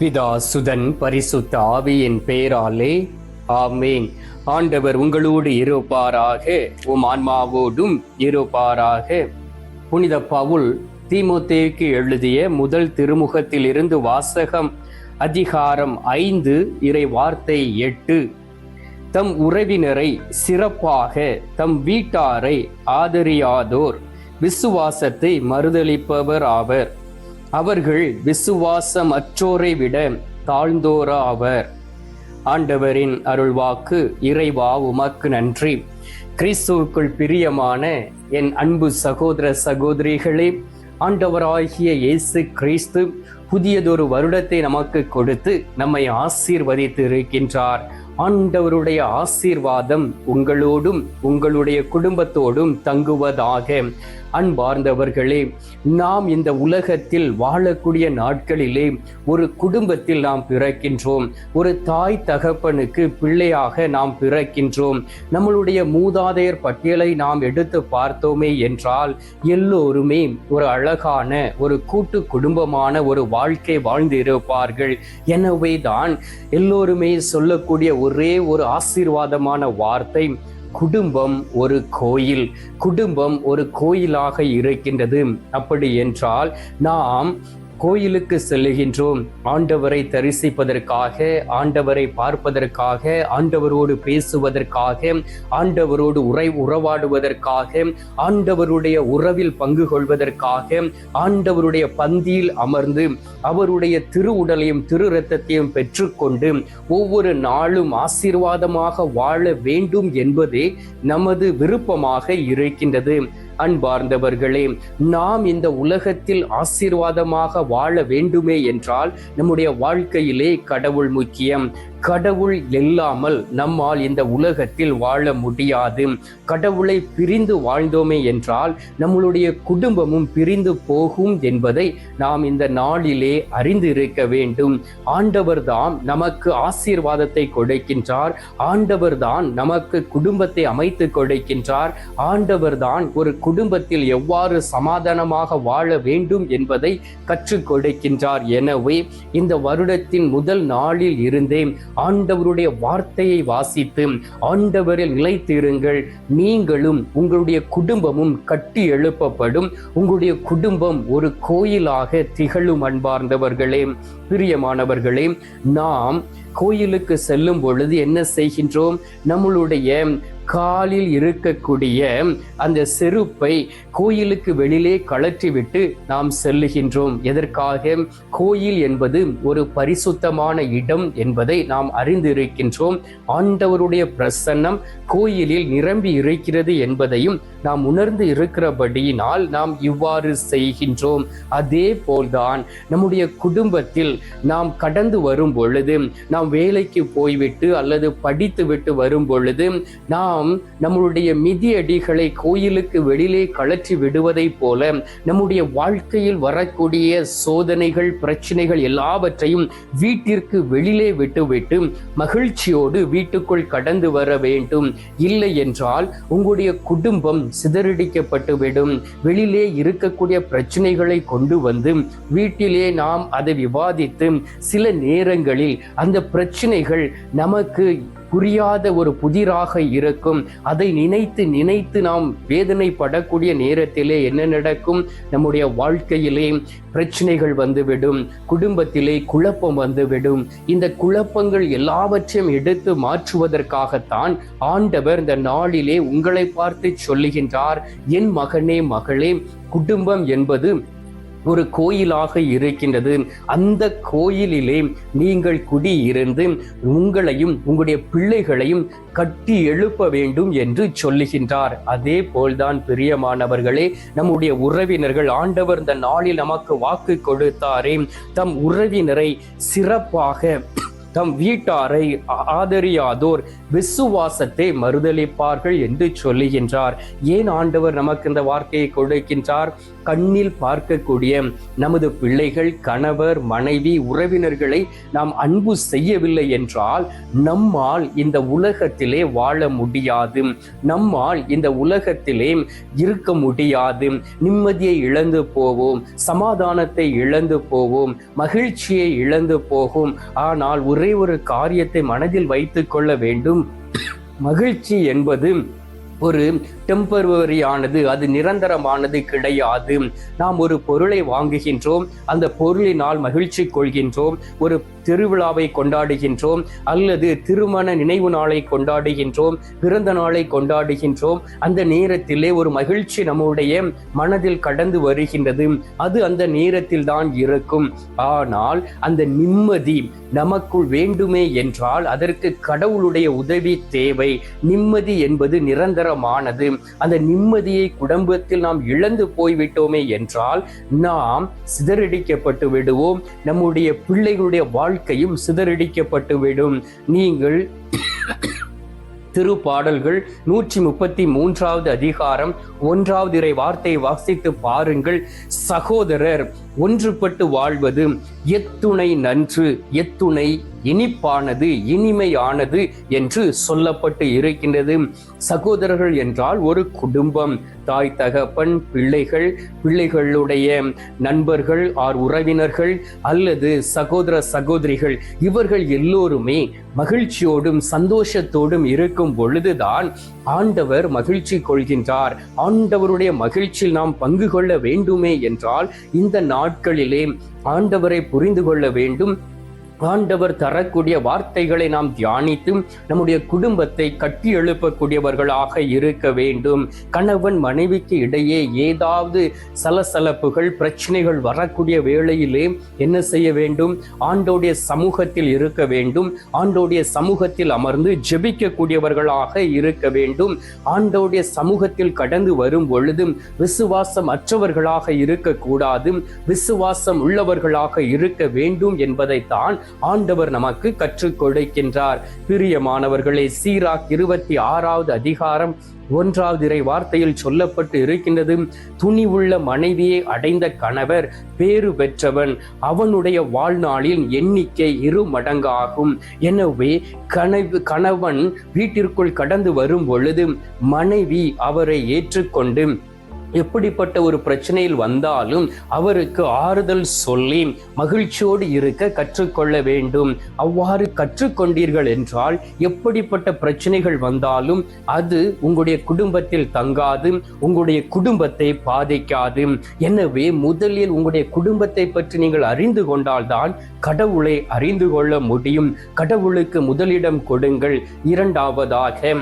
பிதா சுதன் பரிசுத்த ஆவியின் பெயராலே ஆமேன். ஆண்டவர் உங்களோடு இருப்பாராக உம் ஆன்மாவோடும் இருப்பாராக. புனித பவுல் தீமோத்தேயுக்கு எழுதிய முதல் திருமுகத்தில் இருந்து வாசகம் அதிகாரம் ஐந்து இறை வார்த்தை எட்டு. தம் உறவினரை சிறப்பாக தம் வீட்டாரை ஆதரியாதோர் விசுவாசத்தை மறுதளிப்பவர் ஆவர். அவர்கள் விசுவாசம் அற்றோரை விட தாழ்ந்தோரா அவர் ஆண்டவரின் அருள்வாக்கு இறைவா உமக்கு நன்றி. கிறிஸ்துவுக்குள் பிரியமான என் அன்பு சகோதர சகோதரிகளே ஆண்டவராகிய இயேசு கிறிஸ்து புதியதொரு வருடத்தை நமக்கு கொடுத்து நம்மை ஆசீர்வதித்து இருக்கின்றார் ஆண்டவருடைய ஆசீர்வாதம் உங்களோடும் உங்களுடைய குடும்பத்தோடும் தங்குவதாக. அன்பார்ந்தவர்களே நாம் இந்த உலகத்தில் வாழக்கூடிய நாட்களிலே ஒரு குடும்பத்தில் நாம் பிறக்கின்றோம். ஒரு தாய் தகப்பனுக்கு பிள்ளையாக நாம் பிறக்கின்றோம். நம்மளுடைய மூதாதையர் பட்டியலை நாம் எடுத்து பார்த்தோமே என்றால் எல்லோருமே ஒரு அழகான ஒரு கூட்டு குடும்பமான ஒரு வாழ்க்கை வாழ்ந்து இருப்பார்கள் எனவே தான் எல்லோருமே சொல்லக்கூடிய ஒரே ஒரு ஆசீர்வாதமான வார்த்தை குடும்பம் ஒரு கோயில் குடும்பம் ஒரு கோயிலாக இருக்கின்றது. அப்படி என்றால் நாம் கோயிலுக்கு செல்லுகின்றோம். ஆண்டவரை தரிசிப்பதற்காக ஆண்டவரை பார்ப்பதற்காக ஆண்டவரோடு பேசுவதற்காக ஆண்டவரோடு உரை உறவாடுவதற்காக ஆண்டவருடைய உறவில் பங்கு கொள்வதற்காக ஆண்டவருடைய பந்தியில் அமர்ந்து அவருடைய திரு உடலையும் திரு ரத்தத்தையும் பெற்றுக்கொண்டு ஒவ்வொரு நாளும் ஆசீர்வாதமாக வாழ வேண்டும் என்பதே நமது விருப்பமாக இருக்கின்றது. அன்பார்ந்தவர்களே நாம் இந்த உலகத்தில் ஆசீர்வாதமாக வாழ வேண்டுமே என்றால் நம்முடைய வாழ்க்கையிலே கடவுள் முக்கியம். கடவுள் இல்லாமல் நம்மால் இந்த உலகத்தில் வாழ முடியாது. கடவுளை பிரிந்து வாழ்ந்தோமே என்றால் நம்மளுடைய குடும்பமும் பிரிந்து போகும் என்பதை நாம் இந்த நாளிலே அறிந்து இருக்க வேண்டும். ஆண்டவர் தான் நமக்கு ஆசீர்வாதத்தை கொடுக்கின்றார். ஆண்டவர் தான் நமக்கு குடும்பத்தை அமைத்து கொடுக்கின்றார். ஆண்டவர் தான் ஒரு குடும்பத்தில் எவ்வாறு சமாதானமாக வாழ வேண்டும் என்பதை கற்றுக் கொடுக்கின்றார். எனவே இந்த வருடத்தின் முதல் நாளில் இருந்தே ஆண்டவருடைய வார்த்தையை வாசித்து ஆண்டவரில் நிலைத்திருங்கள். நீங்களும் உங்களுடைய குடும்பமும் கட்டி எழுப்பப்படும். உங்களுடைய குடும்பம் ஒரு கோயிலாக திகழும் அன்பார்ந்தவர்களே பிரியமானவர்களே நாம் கோயிலுக்கு செல்லும் பொழுது என்ன செய்கின்றோம்? நம்மளுடைய காலில் இருக்கக்கூடிய அந்த செருப்பை கோயிலுக்கு வெளியிலே கழற்றிவிட்டு நாம் செல்லுகின்றோம். எதற்காக? கோயில் என்பது ஒரு பரிசுத்தமான இடம் என்பதை நாம் அறிந்திருக்கின்றோம். ஆண்டவருடைய பிரசன்னம் கோயிலில் நிரம்பி இருக்கிறது என்பதையும் நாம் உணர்ந்து இருக்கிறபடியினால் நாம் இவ்வாறு செய்கின்றோம். அதே போல்தான் நம்முடைய குடும்பத்தில் நாம் கடந்து வரும் பொழுது நாம் வேலைக்கு போய்விட்டு அல்லது படித்து விட்டு வரும் பொழுது நாம் நம்முடைய மிதியடிகளை கோயிலுக்கு வெளியிலே கழற்றி விடுவதைப் போல நம்முடைய வாழ்க்கையில் வரக்கூடிய சோதனைகள் பிரச்சனைகள் எல்லாவற்றையும் வீட்டிற்கு வெளியிலே விட்டுவிட்டு மகிழ்ச்சியோடு வீட்டுக்குள் கடந்து வர வேண்டும். இல்லை என்றால் உங்களுடைய குடும்பம் சிதறடிக்கப்பட்டுவிடும் வெளியிலே இருக்கக்கூடிய பிரச்சனைகளை கொண்டு வந்து வீட்டிலே நாம் அதை விவாதித்து சில நேரங்களில் அந்த பிரச்சனைகள் நமக்கு புரியாத ஒரு புதிராக இருக்கும். அதை நினைத்து நினைத்து நாம் வேதனைப்படக்கூடிய நேரத்திலே என்ன நடக்கும்? நம்முடைய வாழ்க்கையிலே பிரச்சனைகள் வந்துவிடும். குடும்பத்திலே குழப்பம் வந்துவிடும். இந்த குழப்பங்கள் எல்லாவற்றையும் எடுத்து மாற்றுவதற்காகத்தான் ஆண்டவர் இந்த நாளிலே உங்களை பார்த்து சொல்லுகின்றார். என் மகனே மகளே குடும்பம் என்பது ஒரு கோயிலாக இருக்கின்றது. அந்த கோயிலிலே நீங்கள் குடியிருந்து உங்களையும் உங்களுடைய பிள்ளைகளையும் கட்டி எழுப்ப வேண்டும் என்று சொல்லுகின்றார். அதே போல்தான் பிரியமானவர்களே நம்முடைய உறவினர்கள் ஆண்டவர் இந்த நாளில் நமக்கு வாக்கு கொடுத்தாரே. தம் உறவினரை சிறப்பாக தம் வீட்டாரை ஆதரியாதோர் விசுவாசத்தை மறுதளிப்பார்கள் என்று சொல்லுகின்றார். ஏன் ஆண்டவர் நமக்கு இந்த வார்த்தையை கொடுக்கின்றார்? கண்ணில் பார்க்கக்கூடிய நமது பிள்ளைகள் கணவர் மனைவி உறவினர்களை நாம் அன்பு செய்யவில்லை என்றால் நம்மால் இந்த உலகத்திலே வாழ முடியாது. நம்மால் இந்த உலகத்திலே இருக்க முடியாது. நிம்மதியை இழந்து போவோம் சமாதானத்தை இழந்து போவோம் மகிழ்ச்சியை இழந்து போகும். ஆனால் ஒரு ஒரே ஒரு காரியத்தை மனதில் வைத்து கொள்ள வேண்டும். மகிழ்ச்சி என்பது ஒரு டெம்பரவரியானது அது நிரந்தரமானது கிடையாது. நாம் ஒரு பொருளை வாங்குகின்றோம் அந்த பொருளினால் மகிழ்ச்சி கொள்கின்றோம். ஒரு திருவிழாவை கொண்டாடுகின்றோம் அல்லது திருமண நினைவு நாளை கொண்டாடுகின்றோம் பிறந்த நாளை கொண்டாடுகின்றோம் அந்த நேரத்திலே ஒரு மகிழ்ச்சி நம்முடைய மனதில் கடந்து வருகின்றது. அது அந்த நேரத்தில் தான் இருக்கும். ஆனால் அந்த நிம்மதி நமக்குள் வேண்டுமே என்றால் அதற்கு கடவுளுடைய உதவி தேவை. நிம்மதி என்பது நிரந்தரமானது. அந்த நிம்மதியை குடும்பத்தில் நாம் இழந்து போய்விட்டோமே என்றால் நாம் சிதறடிக்கப்பட்டு விடுவோம். நம்முடைய பிள்ளைகளுடைய வாழ்க்கையும் சிதறடிக்கப்பட்டு விடும் நீங்கள் திருப்பாடல்கள் நூற்றி முப்பத்தி மூன்றாவது அதிகாரம் ஒன்றாவது இறை வார்த்தையை வாசித்து பாருங்கள். சகோதரர் ஒன்றுபட்டு வாழ்வது எத்துணை நன்று எத்துணை இனிப்பானது இனிமையானது என்று சொல்லப்பட்டு இருக்கின்றது. சகோதரர்கள் என்றால் ஒரு குடும்பம். தாய் தகப்பன் பிள்ளைகள் பிள்ளைகளுடைய நண்பர்கள் ஆர் உறவினர்கள் அல்லது சகோதர சகோதரிகள். இவர்கள் எல்லோருமே மகிழ்ச்சியோடும் சந்தோஷத்தோடும் இருக்கும் பொழுதுதான் ஆண்டவர் மகிழ்ச்சி கொள்கின்றார். ஆண்டவருடைய மகிழ்ச்சியில் நாம் பங்கு கொள்ள வேண்டுமே என்றால் இந்த நாள் நாட்களிலே ஆண்டவரை புரிந்து கொள்ள வேண்டும். ஆண்டவர் தரக்கூடிய வார்த்தைகளை நாம் தியானித்து நம்முடைய குடும்பத்தை கட்டி எழுப்பக்கூடியவர்களாக இருக்க வேண்டும். கணவன் மனைவிக்கு இடையே ஏதாவது சலசலப்புகள் பிரச்சனைகள் வரக்கூடிய வேளையிலே என்ன செய்ய வேண்டும்? ஆண்டோடைய சமூகத்தில் இருக்க வேண்டும். ஆண்டோடைய சமூகத்தில் அமர்ந்து ஜெபிக்கக்கூடியவர்களாக இருக்க வேண்டும். ஆண்டோடைய சமூகத்தில் கடந்து வரும் பொழுது விசுவாசம் அற்றவர்களாக இருக்கக்கூடாது. விசுவாசம் உள்ளவர்களாக இருக்க வேண்டும் என்பதைத்தான் ஆண்டவர் நமக்கு கற்றுக் கொடுக்கின்றார். பிரியமானவர்களே சீராக் இருபத்தி ஆறாவது அதிகாரம் ஒன்றாவது இறை வார்த்தையில் சொல்லப்பட்டு இருக்கின்றது. துணிவுள்ள மனைவியை அடைந்த கணவர் பேறு பெற்றவன் அவனுடைய வாழ்நாளின் எண்ணிக்கை இரு மடங்காகும். எனவே கனவு கணவன் வீட்டிற்குள் கடந்து வரும் பொழுது மனைவி அவரை ஏற்றுக்கொண்டு எப்படிப்பட்ட ஒரு பிரச்சனையில் வந்தாலும் அவருக்கு ஆறுதல் சொல்லி மகிழ்ச்சியோடு இருக்க கற்றுக்கொள்ள வேண்டும். அவ்வாறு கற்றுக்கொண்டீர்கள் என்றால் எப்படிப்பட்ட பிரச்சனைகள் வந்தாலும் அது உங்களுடைய குடும்பத்தில் தங்காது உங்களுடைய குடும்பத்தை பாதிக்காது. எனவே முதலில் உங்களுடைய குடும்பத்தை பற்றி நீங்கள் அறிந்து கொண்டால்தான் கடவுளை அறிந்து கொள்ள முடியும். கடவுளுக்கு முதலிடம் கொடுங்கள். இரண்டாவதாக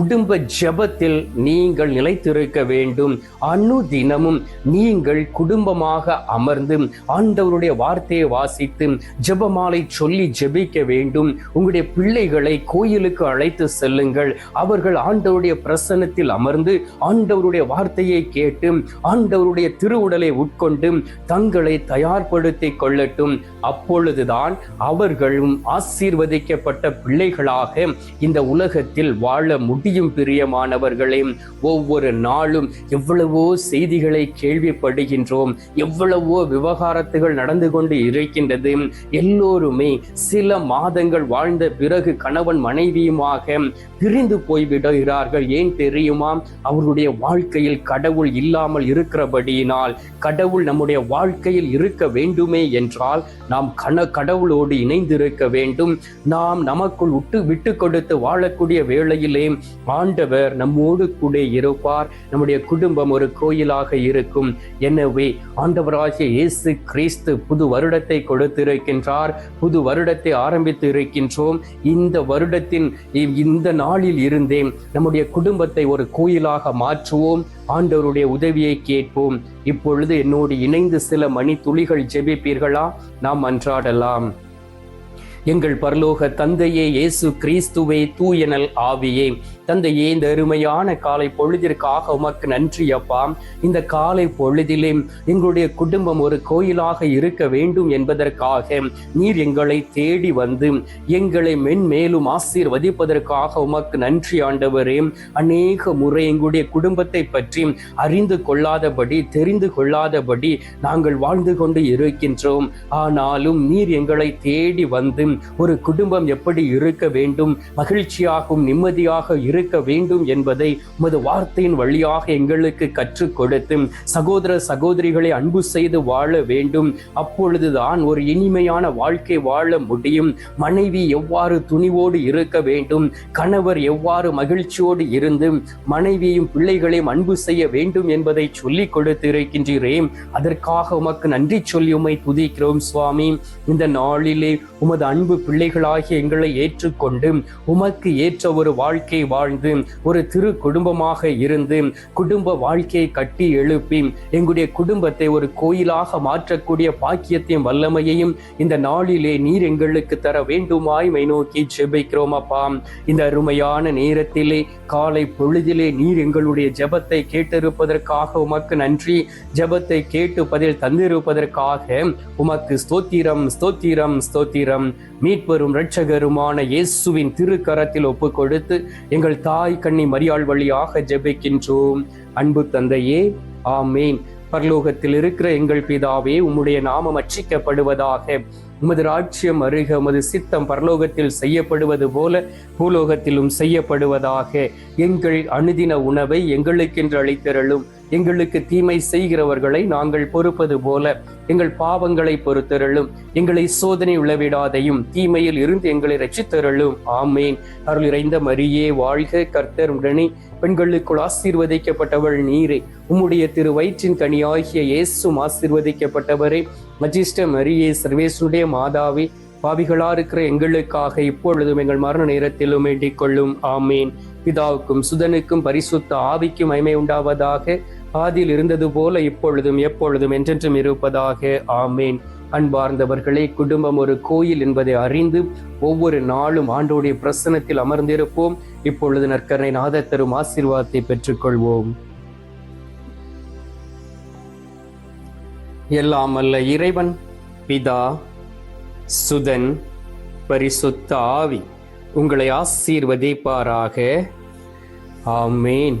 குடும்ப ஜெபத்தில் நீங்கள் நிலைத்திருக்க வேண்டும். அனுதினமும் நீங்கள் குடும்பமாக அமர்ந்து ஆண்டவருடைய வார்த்தையை வாசித்து ஜபமாலை சொல்லி ஜெபிக்க வேண்டும். உங்களுடைய பிள்ளைகளை கோயிலுக்கு அழைத்து செல்லுங்கள். அவர்கள் ஆண்டவருடைய பிரசன்னத்தில் அமர்ந்து ஆண்டவருடைய வார்த்தையை கேட்டு ஆண்டவருடைய திருவுடலை உட்கொண்டு தங்களை தயார்படுத்திக் கொள்ளட்டும். அப்பொழுதுதான் அவர்களும் ஆசீர்வதிக்கப்பட்ட பிள்ளைகளாக இந்த உலகத்தில் வாழ முடியும். பிரியமானவர்களே ஒவ்வொரு நாளும் எவ்வளவோ செய்திகளை கேள்விப்படுகின்றோம் எவ்வளவோ விவகாரத்துகள் நடந்து கொண்டு இருக்கின்றது. எல்லோருமே சில மாதங்கள் வாழ்ந்த பிறகு கணவன் மனைவியுமாக பிரிந்து போய்விடுகிறார்கள் ஏன் தெரியுமா? அவருடைய வாழ்க்கையில் கடவுள் இல்லாமல் இருக்கிறபடியினால் கடவுள் நம்முடைய வாழ்க்கையில் இருக்க வேண்டுமே என்றால் நாம் கன கடவுளோடு இணைந்திருக்க வேண்டும். நாம் நமக்குள் விட்டு விட்டு கொடுத்து வாழக்கூடிய வேளையிலே ஆண்டவர் நம்மோடு கூட இருப்பார். நம்முடைய குடும்பம் ஒரு கோயிலாக இருக்கும். எனவே ஆண்டவராகிய இயேசு கிறிஸ்து புது வருடத்தை கொடுத்திருக்கின்றார். புது வருடத்தை ஆரம்பித்து இருக்கின்றோம். இந்த வருடத்தின் இந்த நாளில் இருந்தே நம்முடைய குடும்பத்தை ஒரு கோயிலாக மாற்றுவோம். ஆண்டவருடைய உதவியை கேட்போம். இப்பொழுது என்னோடு இணைந்து சில மணி துளிகள் ஜெபிப்பீர்களா? நாம் அன்றாடலாம். எங்கள் பரலோக தந்தையே இயேசு கிறிஸ்துவே தூயனல் ஆவியே. தந்தையே இந்த அருமையான காலை பொழுதிற்காக உமக்கு நன்றி அப்பா. இந்த காலை பொழுதிலே எங்களுடைய குடும்பம் ஒரு கோயிலாக இருக்க வேண்டும் என்பதற்காக நீர் எங்களை தேடி வந்து எங்களை மென்மேலும் ஆசீர்வதிப்பதற்காக உமக்கு நன்றி ஆண்டவரே. அநேக முறை எங்களுடைய குடும்பத்தை பற்றி அறிந்து கொள்ளாதபடி தெரிந்து கொள்ளாதபடி நாங்கள் வாழ்ந்து கொண்டு இருக்கின்றோம். ஆனாலும் நீர் எங்களை தேடி வந்து ஒரு குடும்பம் எப்படி இருக்க வேண்டும் மகிழ்ச்சியாகவும் நிம்மதியாக இரு இருக்க வேண்டும் என்பதை உமது வார்த்தையின் வழியாக எங்களுக்கு கற்றுக் கொடுத்து சகோதர சகோதரிகளை அன்பு செய்து வாழ வேண்டும். அப்பொழுதுதான் ஒரு இனிமையான வாழ்க்கை வாழ முடியும். மனைவி எவ்வாறு துணிவோடு இருக்க வேண்டும்? கணவர் எவ்வாறு மகிழ்ச்சியோடு இருந்து மனைவியும் பிள்ளைகளையும் அன்பு செய்ய வேண்டும் என்பதை சொல்லிக் கொடுத்து அதற்காக உமக்கு நன்றி சொல்லி உமை துதிக்கிறோம் சுவாமி. இந்த நாளிலே உமது அன்பு பிள்ளைகளாகிய எங்களை ஏற்றுக்கொண்டு உமக்கு ஏற்ற ஒரு வாழ்க்கை வாழ்ந்து ஒரு திரு குடும்பமாக இருந்து குடும்ப வாழ்க்கையை கட்டி எழுப்பி எங்களுடைய குடும்பத்தை ஒரு கோயிலாக மாற்றக்கூடிய பாக்கியத்தையும் வல்லமையையும் இந்த நாளிலே நீர் எங்களுக்கு தர வேண்டுமாய் மை நோக்கி ஜெபிக்கிறோம் அப்பா. இந்த அருமையான நேரத்திலே காலை பொழுதிலே நீர் எங்களுடைய ஜெபத்தை கேட்டிருப்பதற்காக உமக்கு நன்றி. ஜெபத்தை கேட்டு பதில் தந்திருப்பதற்காக உமக்கு ஸ்தோத்திரம் ஸ்தோத்திரம் ஸ்தோத்திரம். மீட்பெரும் இரட்சகருமான இயேசுவின் திருக்கரத்தில் ஒப்பு கொடுத்து எங்கள் தாய் கண்ணி மரியாள் வழியாக ஜெபிக்கின்றோம். அன்பு தந்தையே ஆமேன். பரலோகத்தில் இருக்கிற எங்கள் பிதாவே உம்முடைய நாமம் அச்சிக்கப்படுவதாக. உமது ராஜ்யம் அருக உமது சித்தம் பரலோகத்தில் செய்யப்படுவது போல பூலோகத்திலும் செய்யப்படுவதாக. எங்கள் அனுதின உணவை எங்களுக்கென்று அளித்தருளும். எங்களுக்கு தீமை செய்கிறவர்களை நாங்கள் பொறுப்பது போல எங்கள் பாவங்களை பொறுத்தருளும். எங்களை சோதனை உளவிடாதையும் தீமையில் இருந்து எங்களை ரட்சித்தருளும். ஆமேன். அருள் இறைந்த மரியே வாழ்க கர்த்தர் உடனே. பெண்களுக்குள் ஆசீர்வதிக்கப்பட்டவள் நீரே. உம்முடைய திரு வயிற்றின் கனியாகிய இயேசும் ஆசீர்வதிக்கப்பட்டவரே. மஜிஸ்ட மரியே சர்வேசுடைய மாதாவே பாவிகளா இருக்கிற எங்களுக்காக இப்பொழுதும் எங்கள் மரண நேரத்திலும் வேண்டிக் கொள்ளும். ஆமேன். பிதாவுக்கும் சுதனுக்கும் பரிசுத்த ஆவிக்கும் மைமை உண்டாவதாக. ஆதியில் இருந்தது போல இப்பொழுதும் எப்பொழுதும் என்றென்றும் இருப்பதாக. ஆமேன். அன்பார்ந்தவர்களே குடும்பம் ஒரு கோயில் என்பதை அறிந்து ஒவ்வொரு நாளும் ஆண்டோடைய பிரசனத்தில் அமர்ந்திருப்போம். இப்பொழுது நற்கரை நாத தரும் ஆசீர்வாதத்தை பெற்றுக்கொள்வோம். எல்லாம் அல்ல இறைவன் பிதா சுதன் பரிசுத்த ஆவி உங்களை ஆசீர்வதிப்பாராக. ஆமேன்.